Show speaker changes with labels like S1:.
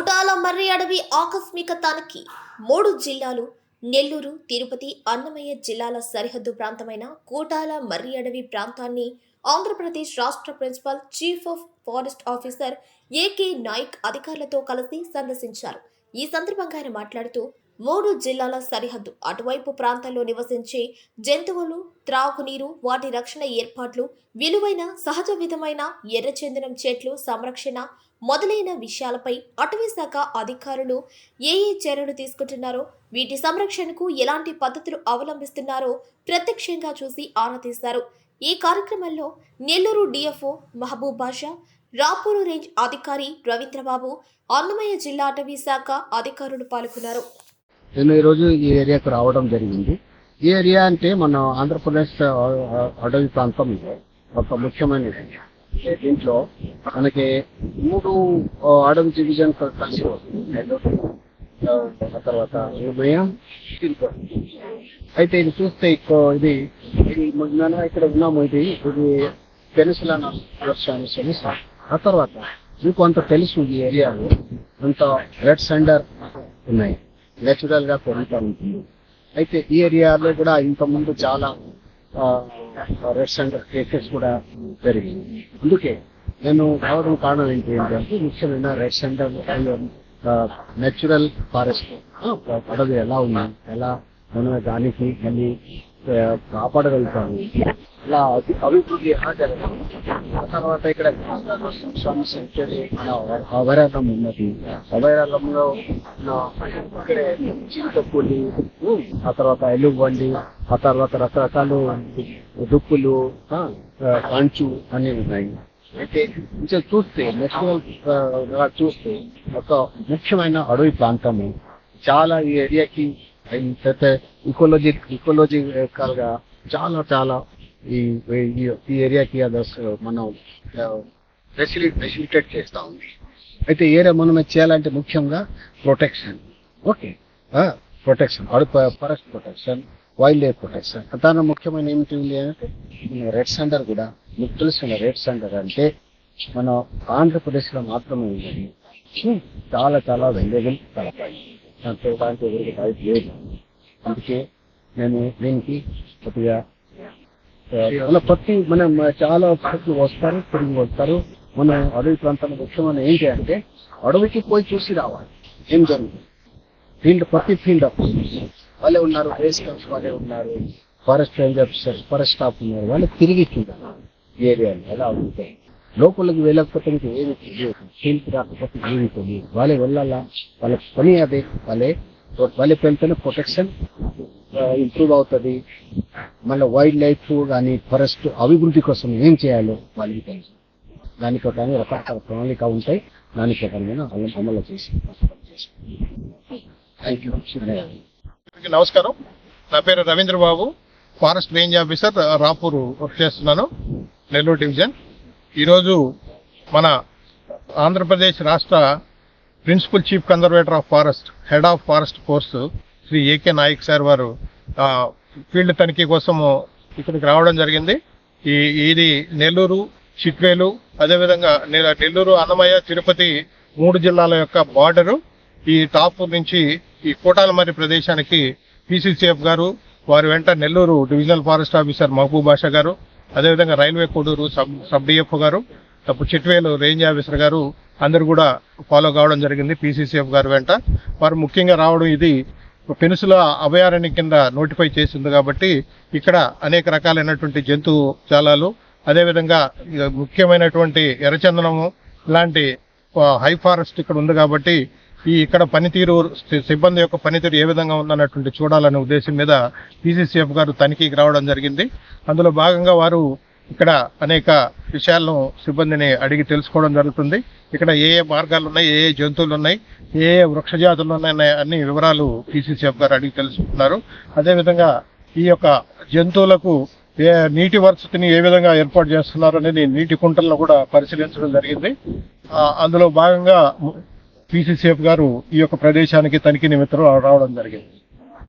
S1: కోటాల మర్రి అడవి ఆకస్మిక తనిఖీ మూడు జిల్లాలు నెల్లూరు తిరుపతి అన్నమయ్య జిల్లాల సరిహద్దు ప్రాంతమైన కోటాల మర్రి అడవి ప్రాంతాన్ని ఆంధ్రప్రదేశ్ రాష్ట్ర principal chief of forest officer AK Nayak అధికారులతో కలిసి సందర్శించారు. ఈ సందర్భంగా ఆయన మాట్లాడుతూ మూడు జిల్లాల సరిహద్దు అటువైపు ప్రాంతాల్లో నివసించే జంతువులు త్రాగునీరు వాటి రక్షణ ఏర్పాట్లు విలువైన సహజ విధమైన ఎర్రచందనం చెట్లు సంరక్షణ మొదలైన విషయాలపై అటవీ శాఖ అధికారులు ఏ ఏ చర్యలు తీసుకుంటున్నారో వీటి సంరక్షణకు ఎలాంటి పద్ధతులు అవలంబిస్తున్నారో ప్రత్యక్షంగా చూసి ఆరా తీశారు. ఈ కార్యక్రమంలో నెల్లూరు డిఎఫ్ఓ మహబూబ్ బాషా రాపూరు రేంజ్ అధికారి రవీంద్రబాబు అన్నమయ్య జిల్లా అటవీ శాఖ అధికారులు పాల్గొన్నారు.
S2: నేను ఈరోజు ఈ ఏరియాకు రావడం జరిగింది. ఈ ఏరియా అంటే మన ఆంధ్రప్రదేశ్ అ- అడవి ప్రాంతం ఒక ముఖ్యమైన ఏరియా. దీంట్లో మనకి మూడు అడవి డివిజన్ కలిసి వస్తుంది. ఆ తర్వాత ఉదయ అయితే ఇది చూస్తే ఎక్కువ ఇది ఇది మనం ఇక్కడ ఉన్నాము ఇది ఇది పెనిసిలా అని ఆ తర్వాత మీకు అంత తెలుసు ఈ ఏరియాలో. అంత రెడ్ సెండర్ ఉన్నాయి. నేచురల్గా పెరుగుతూ ఉంటుంది. అయితే ఈ ఏరియాలో కూడా ఇంతకుముందు ముందు చాలా రెడ్ సెంటర్ కేసెస్ కూడా పెరిగింది అందుకే నేను రావడం కారణం ఏంటి అంటే ముఖ్యమైన రెడ్ సెంటర్ నేచురల్ ఫారెస్ట్ అడవి ఎలా ఉంది ఎలా మనం దానికి మళ్ళీ కాపాడగలుగుతాము. ఇలా అభివృద్ధి ఎలా జరగాలి? ఆ తర్వాత ఇక్కడ సెంచరీ అభయారణం ఉన్నది. అభయారణంలో ఇక్కడే చింతపులి ఆ తర్వాత ఎలుగుబండి ఆ తర్వాత రకరకాలు దుప్పులు కంచు అన్ని ఉన్నాయి. అయితే కొంచెం చూస్తే నేషనల్ చూస్తే ఒక ముఖ్యమైన అడవి ప్రాంతము. చాలా ఈ ఏరియాకి అయితే ఇకోలజీ ఇకోలజికల్గా చాలా చాలా ఈ ఈ- ఏరియాకి అది మనం మనం ఫెసిలిటేట్ చేస్తా ఉంది. అయితే ఏరియా మనం చేయాలంటే ముఖ్యంగా ప్రొటెక్షన్ ఓకే. ప్రొటెక్షన్ అడుగు forest protection wild life protection దాని ముఖ్యమైన ఏమిటి ఉంది అంటే రెడ్ సెంటర్ కూడా మీకు తెలుసు రెడ్ సెంటర్ అంటే మన ఆంధ్రప్రదేశ్లో మాత్రమే ఉన్నది చాలా చాలా వెల్యబుల్ కలపాయి ఎవరికి రైట్ లేదు అందుకే నేను దీనికి కొద్దిగా ఆ, మన ప్రతి మనం చాలా ప్రతి వస్తారు తిరిగి వస్తారు. మన అడవి ప్రాంతంలో ముఖ్యమైన ఏంటి అంటే అడవికి పోయి చూసి రావాలి. ఏం జరుగుతుంది? ఫీల్డ్ ప్రతి ఫీల్డ్ ఆఫీసర్స్ వాళ్ళే ఉన్నారు బేస్ క్యాంప్స్ వాళ్ళే ఉన్నారు forest range officers forest staff ఉన్నారు. వాళ్ళు తిరిగి చూడాలి. ఏరియాని ఎలా ఉంటాయి లోపలికి వెళ్ళకపోతే మీకు ఏమి తెలియదు. రాకపోతే ఏమి తెలియదు. వాళ్ళే వెళ్ళాలా? వాళ్ళ పని అదే. వాళ్ళే వాళ్ళకి వెళ్తేనే ప్రొటెక్షన్ ఇంప్రూవ్ అవుతుంది. మళ్ళీ వైల్డ్ లైఫ్ కానీ ఫారెస్ట్ అభివృద్ధి కోసం ఏం చేయాలో వాళ్ళకి తెలుసు. దానికి ఒక రకరకాల ప్రణాళిక ఉంటాయి. దానికి ఒక నేను అమలు అమలు చేసి థ్యాంక్ యూ
S3: నమస్కారం. నా పేరు Ravindra Babu forest range officer Rapur work చేస్తున్నాను. నెల్లూరు డివిజన్. ఈరోజు మన ఆంధ్రప్రదేశ్ రాష్ట్ర principal chief conservator of forest head of forest force Shri AK Nayak sir వారు ఫీల్డ్ తనిఖీ కోసము ఇక్కడికి రావడం జరిగింది. ఈ ఇది నెల్లూరు చిట్వేలు అదేవిధంగా నెల్లూరు అన్నమయ్య తిరుపతి మూడు జిల్లాల యొక్క బార్డరు. ఈ టాప్ నుంచి ఈ కోటాలమర్రి ప్రదేశానికి పిసిసిఎఫ్ గారు వారి వెంట Nellore divisional forest officer Mahaboob Basha గారు అదేవిధంగా railway Koduru sub sub DF గారు తప్పు చిట్వేలు రేంజ్ ఆఫీసర్ గారు అందరు కూడా ఫాలో కావడం జరిగింది పిసిసిఎఫ్ గారు వెంట. వారు ముఖ్యంగా రావడం ఇది పెనుసుల అభయారణ్యం కింద నోటిఫై చేసింది కాబట్టి ఇక్కడ అనేక రకాలైనటువంటి జంతు జాలాలు అదేవిధంగా ముఖ్యమైనటువంటి ఎర్రచందనము ఇలాంటి హై ఫారెస్ట్ ఇక్కడ ఉంది కాబట్టి ఈ ఇక్కడ పనితీరు సిబ్బంది యొక్క పనితీరు ఏ విధంగా ఉందన్నటువంటి చూడాలనే ఉద్దేశం మీద పీసీసీఎఫ్ గారు తనిఖీకి రావడం జరిగింది. అందులో భాగంగా వారు ఇక్కడ అనేక విషయాలను సిబ్బందిని అడిగి తెలుసుకోవడం జరుగుతుంది. ఇక్కడ ఏ ఏ మార్గాలు ఉన్నాయి ఏ ఏ జంతువులు ఉన్నాయి ఏ ఏ వృక్ష జాతులు ఉన్నాయి అన్ని వివరాలు పీసీసీఎఫ్ గారు అడిగి తెలుసుకున్నారు అదేవిధంగా ఈ యొక్క జంతువులకు ఏ నీటి వసతిని ఏ విధంగా ఏర్పాటు చేస్తున్నారు అనేది నీటి కుంటలను కూడా పరిశీలించడం జరిగింది. అందులో భాగంగా పిసిసిఎఫ్ గారు ఈ యొక్క ప్రదేశానికి తనిఖీ నిమిత్తం రావడం జరిగింది.